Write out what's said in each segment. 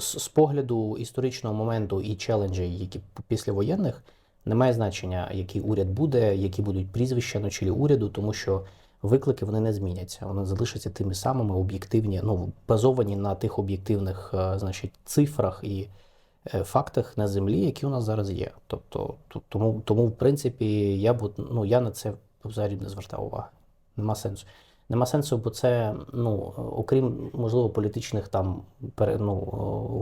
З, погляду історичного моменту і челенджей, які післявоєнних, немає значення, який уряд буде, які будуть прізвища на чолі уряду, тому що виклики вони не зміняться. Вони залишаться тими самими об'єктивні, ну базовані на тих об'єктивних, е, значить, цифрах і е, фактах на землі, які у нас зараз є. Тобто, тому, тому в принципі, я б ну я на це взагалі не звертав уваги. Нема сенсу. Нема сенсу, бо це, ну, окрім, можливо, політичних там пере- ну,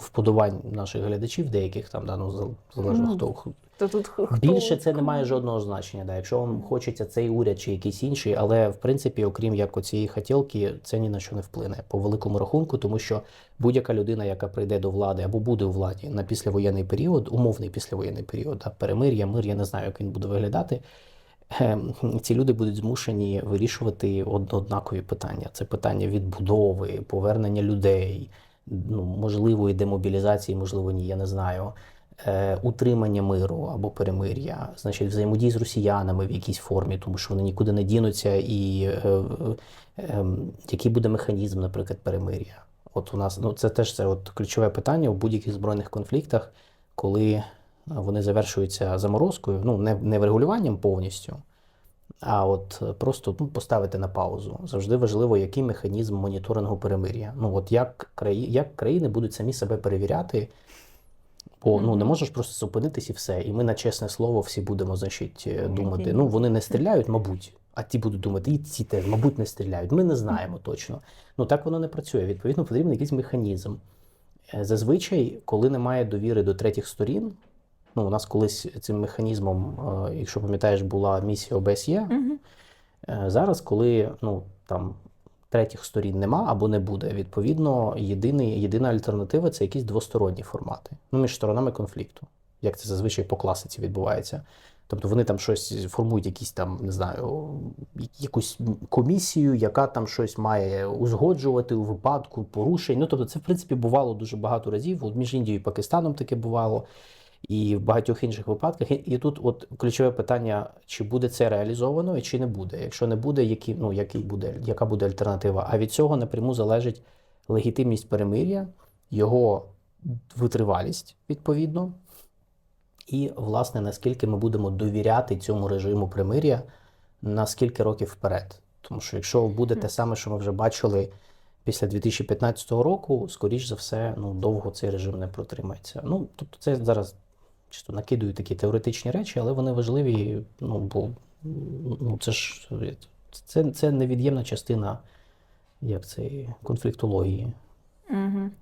вподобань наших глядачів, деяких там, да, ну, залежно Ну, хто. То тут х- хто- Більше це не має жодного значення. Да. Якщо вам хочеться цей уряд чи якийсь інший, але в принципі, окрім як оцієї хотілки, це ні на що не вплине по великому рахунку, тому що будь-яка людина, яка прийде до влади або буде у владі на післявоєнний період, умовний післявоєнний період, да, перемир'я, мир, я не знаю, як він буде виглядати. Ем, Ці люди будуть змушені вирішувати однакові питання. Це питання відбудови, повернення людей, ну, можливої демобілізації, можливо, ні, я не знаю е, утримання миру або перемир'я, значить, взаємодії з росіянами в якійсь формі, тому що вони нікуди не дінуться, і е, е, е, який буде механізм, наприклад, перемир'я. От у нас ну це теж це от ключове питання у будь-яких збройних конфліктах, коли вони завершуються заморозкою, ну не, не врегулюванням повністю. А от е, просто ну, поставити на паузу. Завжди важливо, який механізм моніторингу перемир'я. Ну от як, краї, як країни будуть самі себе перевіряти, Бо ну не можеш просто зупинитись і все. І ми на чесне слово всі будемо значить е, думати. Ну вони не стріляють, мабуть. А ті будуть думати, і ці теж, мабуть, не стріляють. Ми не знаємо точно. Ну так воно не працює. Відповідно, потрібен якийсь механізм. Е, Зазвичай, коли немає довіри до третіх сторін, ну у нас колись цим механізмом, е, якщо пам'ятаєш, була місія ОБСЄ. Мгм. Е, Зараз, коли ну там третіх сторін нема або не буде, відповідно, єдиний, єдина альтернатива це якісь двосторонні формати, ну між сторонами конфлікту, як це зазвичай по класиці відбувається. Тобто вони там щось формують, якісь там, не знаю, якусь комісію, яка там щось має узгоджувати у випадку порушень. Ну тобто, це в принципі бувало дуже багато разів. От між Індією і Пакистаном таке бувало і в багатьох інших випадках. І, і тут от ключове питання: чи буде це реалізовано і чи не буде. Якщо не буде, які, ну, який буде, яка буде альтернатива? А від цього напряму залежить легітимність перемир'я, його витривалість відповідно. І, власне, наскільки ми будемо довіряти цьому режиму примир'я на скільки років вперед. Тому що якщо буде те саме, що ми вже бачили після 2015 року, скоріш за все, ну довго цей режим не протримається. Ну тобто, це зараз чисто накидую такі теоретичні речі, але вони важливі. Ну бо ну це ж це, це невід'ємна частина як це конфліктології. Мгм.